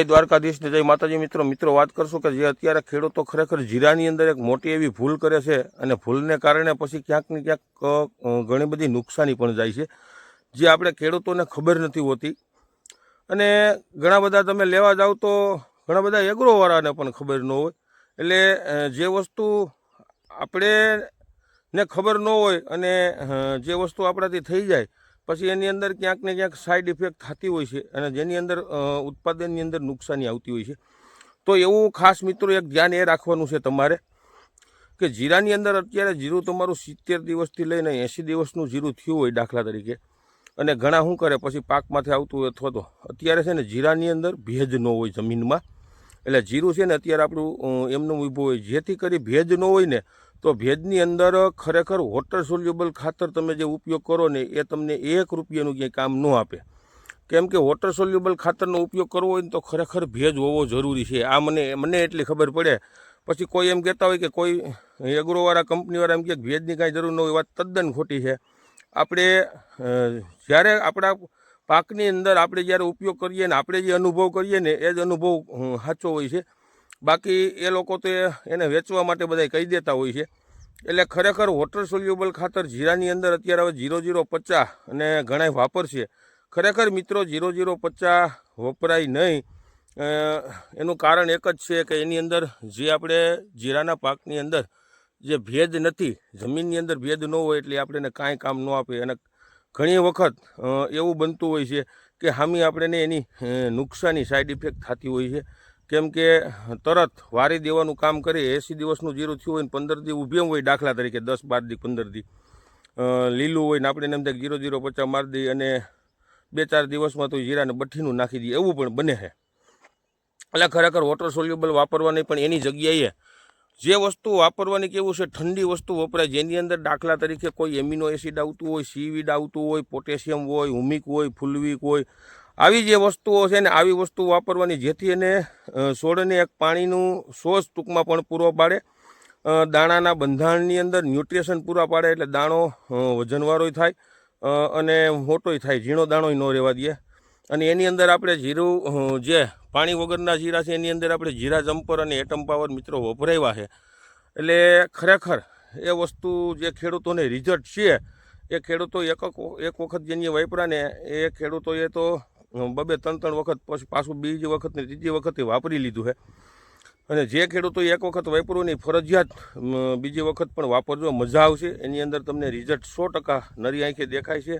જય દ્વારકાધીશ ને જય માતાજી મિત્રો. મિત્રો, વાત કરશું કે જે અત્યારે ખેડૂતો ખરેખર જીરાની અંદર એક મોટી એવી ભૂલ કરે છે અને ભૂલને કારણે પછી ક્યાંક ને ક્યાંક ઘણી બધી નુકસાની પણ જાય છે, જે આપણે ખેડૂતોને ખબર નથી હોતી. અને ઘણા બધા તમે લેવા જાઓ તો ઘણા બધા એગ્રોવાળાને પણ ખબર ન હોય. એટલે જે વસ્તુ આપણે ને ખબર ન હોય અને જે વસ્તુ આપણાથી થઈ જાય પછી એની અંદર ક્યાંક ને ક્યાંક સાઈડ ઇફેક્ટ થતી હોય છે અને જેની અંદર ઉત્પાદનની અંદર નુકસાની આવતી હોય છે. તો એવું ખાસ મિત્રો એક ધ્યાન એ રાખવાનું છે તમારે કે જીરાની અંદર અત્યારે જીરું તમારું સિત્તેર દિવસથી લઈને એંસી દિવસનું જીરું થયું હોય દાખલા તરીકે અને ઘણા શું કરે, પછી પાકમાંથી આવતું હોય અથવા તો અત્યારે છે ને જીરાની અંદર ભેજ ન હોય જમીનમાં. એટલે જીરું છે ને અત્યારે આપણું એમનું ઊભું હોય. જેથી કરી ભેજ ન હોય ને, તો ભેજની અંદર ખરેખર વોટર સોલ્યુબલ ખાતર તમે જે ઉપયોગ કરો ને, એ તમને એક રૂપિયાનું ક્યાંય કામ ન આપે. કેમ કે વોટર સોલ્યુબલ ખાતરનો ઉપયોગ કરવો હોય ને તો ખરેખર ભેજ હોવો જરૂરી છે. આ મને મને એટલી ખબર પડે. પછી કોઈ એમ કહેતા હોય કે કોઈ એગ્રોવાળા કંપનીવાળા એમ કે ભેજની કાંઈ જરૂર ન હોય વાત તદ્દન ખોટી છે. આપણે જ્યારે આપણા પાકની અંદર આપણે જ્યારે ઉપયોગ કરીએ ને આપણે જે અનુભવ કરીએ ને એ જ અનુભવ સાચો હોય છે. બાકી એ લોકો તો એને વેચવા માટે બધા કહી દેતા હોય છે. એટલે ખરેખર વોટર સોલ્યુબલ ખાતર જીરાની અંદર અત્યારે હવે જીરો જીરો પચાસ અને ઘણા વાપરશે. ખરેખર મિત્રો જીરો જીરો પચાસ વપરાય નહીં. એનું કારણ એક જ છે કે એની અંદર જે આપણે જીરાના પાકની અંદર જે ભેજ નથી, જમીનની અંદર ભેજ ન હોય એટલે આપણે કાંઈ કામ ન આપે અને ઘણી વખત એવું બનતું હોય છે કે હામી આપણને એની નુકસાની સાઈડ ઇફેક્ટ થતી હોય છે. કેમ કે તરત વારી દેવાનું કામ કરીએ એંસી દિવસનું જીરું થયું હોય ને પંદર દી ઊભી હોય દાખલા તરીકે, દસ બાર દી, પંદર દી. લીલું હોય ને આપણે એમ થાય જીરો જીરો પચાસ મારી દઈએ અને બે ચાર દિવસમાં તો જીરાને બઠીનું નાખી દઈએ, એવું પણ બને છે. એટલે ખરેખર વોટર સોલ્યુબલ વાપરવાની પણ એની જગ્યાએ જે વસ્તુ વાપરવાની કેવું છે, ઠંડી વસ્તુ વપરાય, જેની અંદર દાખલા તરીકે કોઈ એમિનો એસિડ આવતું હોય, સીવીડ આવતું હોય, પોટેશિયમ હોય, હુમિક હોય, ફુલવિક હોય, આવી જે વસ્તુઓ છે ને, આવી વસ્તુ વાપરવાની જેથી એને છોડને એક પાણીનું સોર્સ ટૂંકમાં પણ પૂરો પાડે. દાણાના બંધારણની અંદર ન્યુટ્રિશન પૂરા પાડે એટલે દાણો વજનવાળોય થાય અને મોટોય થાય, ઝીણો દાણોય ન રહેવા દે. અને એની અંદર આપણે જીરું જે પાણી વગરના જીરા છે, એની અંદર આપણે જીરા જમ્પર અને એટમ પાવર મિત્રો વપરાવ્યા છે. એટલે ખરેખર એ વસ્તુ જે ખેડૂતોને રિઝલ્ટ છે, એ ખેડૂતો એક એક વખત જેની વાપરાને એ ખેડૂતોએ તો બબે ત્રણ ત્રણ વખત પછી પાછું બીજી વખત ને ત્રીજી વખતે વાપરી લીધું છે. અને જે ખેડૂતો એક વખત વાપરવું નહીં ફરજિયાત બીજી વખત પણ વાપરજો, મજા આવશે. એની અંદર તમને રિઝલ્ટ સો ટકા નરી આંખે દેખાય છે.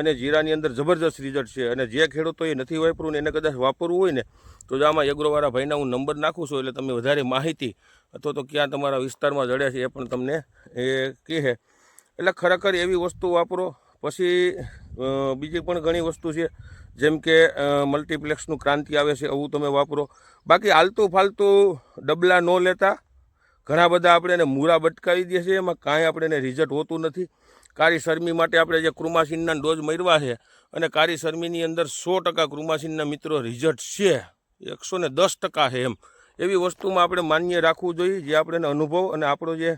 અને જીરાની અંદર જબરજસ્ત રિઝલ્ટ છે. અને જે ખેડૂતોએ નથી વાપરવું ને એને કદાચ વાપરવું હોય ને, તો આમાં એગ્રોવાળા ભાઈના હું નંબર નાખું છું, એટલે તમે વધારે માહિતી અથવા તો ક્યાં તમારા વિસ્તારમાં જડ્યા છે એ પણ તમને એ કહે. એટલે ખરેખર એવી વસ્તુ વાપરો. પછી બીજી પણ ઘણી વસ્તુ છે, જેમ કે મલ્ટીપ્લેક્સનું ક્રાંતિ આવે છે એવું તમે વાપરો. બાકી આલતું ફાલતું ડબલા ન લેતા. ઘણા બધા આપણે એને મૂરા બટકાવી દે છે, એમાં કાંઈ આપણે એને રિઝલ્ટ હોતું નથી. કાળી શરમી માટે આપણે જે ક્રુમાસીનના ડોઝ મરવા છે અને કારી શરમીની અંદર સો ટકા ક્રુમાસીનના મિત્રો રિઝલ્ટ છે. એકસો ને દસ ટકા છે એમ. એવી વસ્તુમાં આપણે માન્ય રાખવું જોઈએ જે આપણે અનુભવ અને આપણો જે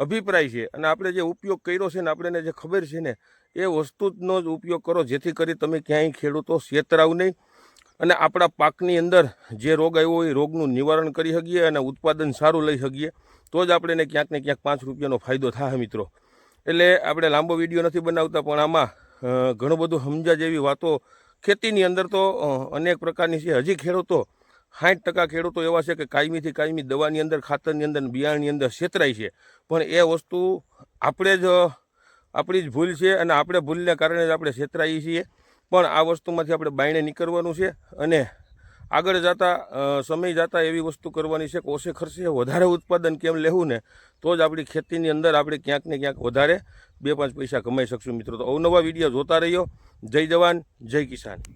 અભિપ્રાય છે અને આપણે જે ઉપયોગ કર્યો છે ને આપણને જે ખબર છે ને એ વસ્તુનો જ ઉપયોગ કરો જેથી કરી તમે ક્યાંય ખેડૂતો છેતરાવ નહીં અને આપણા પાકની અંદર જે રોગ આવ્યો હોય એ રોગનું નિવારણ કરી શકીએ અને ઉત્પાદન સારું લઈ શકીએ. તો જ આપણે ક્યાંક ને ક્યાંક પાંચ રૂપિયાનો ફાયદો થાય મિત્રો. એટલે આપણે લાંબો વીડિયો નથી બનાવતા, પણ આમાં ઘણું બધું સમજા જેવી વાતો ખેતીની અંદર તો અનેક પ્રકારની છે. હજી ખેડૂતો સાઠ ટકા ખેડૂતો એવા છે કે કાયમીથી કાયમી દવાની અંદર, ખાતરની અંદર બિયારણની અંદર છેતરાય છે. પણ એ વસ્તુ આપણે જ, આપણી જ ભૂલ છે અને આપણે ભૂલને કારણે જ આપણે છેતરાઈએ છીએ. પણ આ વસ્તુમાંથી આપણે બાયણે નીકળવાનું છે અને આગળ જતા સમય જતા એવી વસ્તુ કરવાની છે કે ઓછે ખર્ચે વધારે ઉત્પાદન કેમ લેવું ને, તો જ આપણી ખેતીની અંદર આપણે ક્યાંક ને ક્યાંક વધારે બે પાંચ પૈસા કમાઈ શકશું મિત્રો. તો અવનવા વીડિયો જોતા રહ્યો જય જવાન, જય કિસાન.